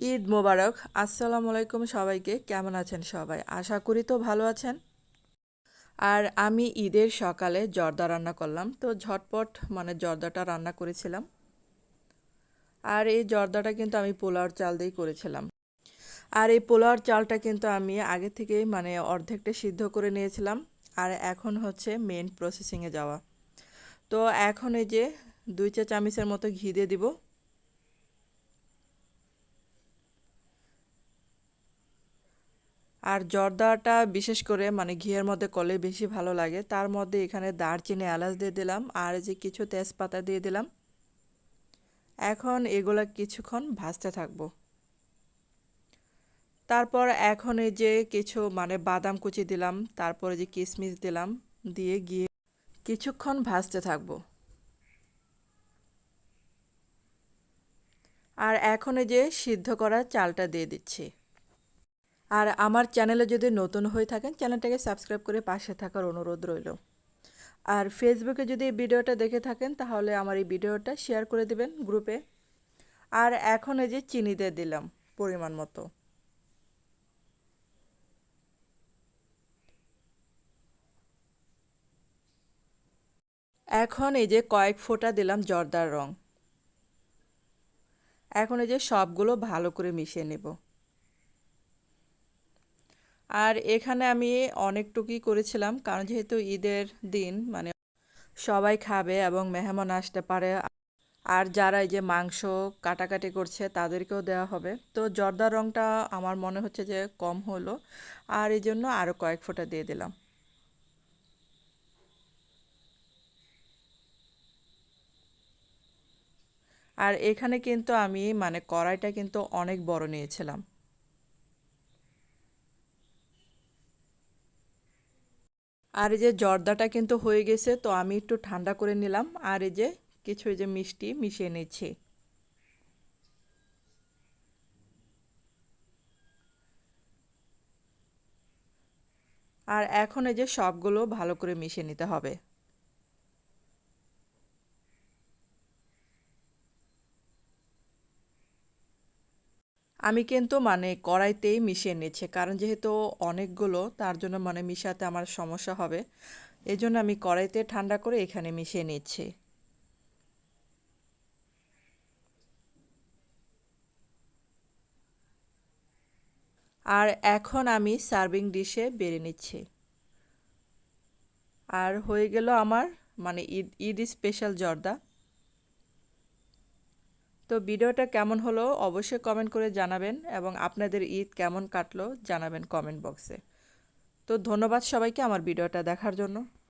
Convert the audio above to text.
ঈদ মোবারক। আসসালামু আলাইকুম সবাইকে। কেমন আছেন সবাই? আশা করি তো ভালো আছেন। আর আমি ঈদের সকালে জর্দা রান্না করলাম। তো ঝটপট মানে জর্দাটা রান্না করেছিলাম। আর এই জর্দাটা কিন্তু আমি পোলাওর চাল দিয়েই করেছিলাম। আর এই পোলাওর চালটা কিন্তু আমি আগে থেকেই মানে অর্ধেকটা সিদ্ধ করে নিয়েছিলাম। আর এখন হচ্ছে মেন প্রসেসিংয়ে যাওয়া। তো এখন এই যে দুই চা চামচের মতো ঘি দিয়ে দিব। আর জর্দাটা বিশেষ করে মানে ঘিয়ের মধ্যে করলে বেশি ভালো লাগে। তার মধ্যে এখানে দারচিনি এলাচ দিয়ে দিলাম, আর যে কিছু তেজপাতা দিয়ে দিলাম। এখন এগুলা কিছুক্ষণ ভাজতে থাকব। তারপর এখন এই যে কিছু মানে বাদাম কুচি দিলাম, তারপরে যে কিশমিশ দিলাম, দিয়ে গিয়ে কিছুক্ষণ ভাজতে থাকব। আর এখন এই যে সিদ্ধ করা চালটা দিয়ে দিচ্ছি। আর আমার চ্যানেলে যদি নতুন হয়ে থাকেন, চ্যানেলটাকে সাবস্ক্রাইব করে পাশে থাকার অনুরোধ রইল। আর ফেসবুকে যদি এই ভিডিওটা দেখে থাকেন, তাহলে আমার এই ভিডিওটা শেয়ার করে দিবেন গ্রুপে। আর এখন এই যে চিনি দিয়ে দিলাম পরিমাণ মতো। এখন এই যে কয়েক ফোঁটা দিলাম জর্দার রং। এখন এই যে সবগুলো ভালো করে মিশিয়ে নেব। আর এখানে আমি অনেকটুকুই করেছিলাম, কারণ যেহেতু ঈদের দিন মানে সবাই খাবে এবং মেহমান আসতে পারে। আর যারা এই যে মাংস কাটাকাটি করছে, তাদেরকেও দেওয়া হবে। তো জর্দার রঙটা আমার মনে হচ্ছে যে কম হলো, আর এই জন্য আরও কয়েক ফোঁটা দিয়ে দিলাম। আর এখানে কিন্তু আমি মানে কড়াইটা কিন্তু অনেক বড় নিয়েছিলাম। আর এই যে জর্দাটা কিন্তু হয়ে গেছে, তো আমি একটু ঠান্ডা করে নিলাম। আর এই যে কিছু এই যে মিষ্টি মিশিয়ে নিচ্ছি। আর এখন এই যে সবগুলো ভালো করে মিশিয়ে নিতে হবে। আমি কিন্তু মানে কড়াইতেই মিশিয়ে নিচ্ছি, কারণ যেহেতু অনেকগুলো, তার জন্য মানে মিশাতে আমার সমস্যা হবে। এই জন্য আমি কড়াইতে ঠান্ডা করে এখানে মিশিয়ে নিচ্ছি। আর এখন আমি সার্ভিং ডিশে বেড়ে নিচ্ছি। আর হয়ে গেল আমার মানে ঈদ ঈদ স্পেশাল জর্দা। তো ভিডিওটা কেমন হলো অবশ্যই কমেন্ট করে জানাবেন এবং আপনাদের ঈদ কেমন কাটলো জানাবেন কমেন্ট বক্সে তো ধন্যবাদ সবাইকে আমার ভিডিওটা দেখার জন্য।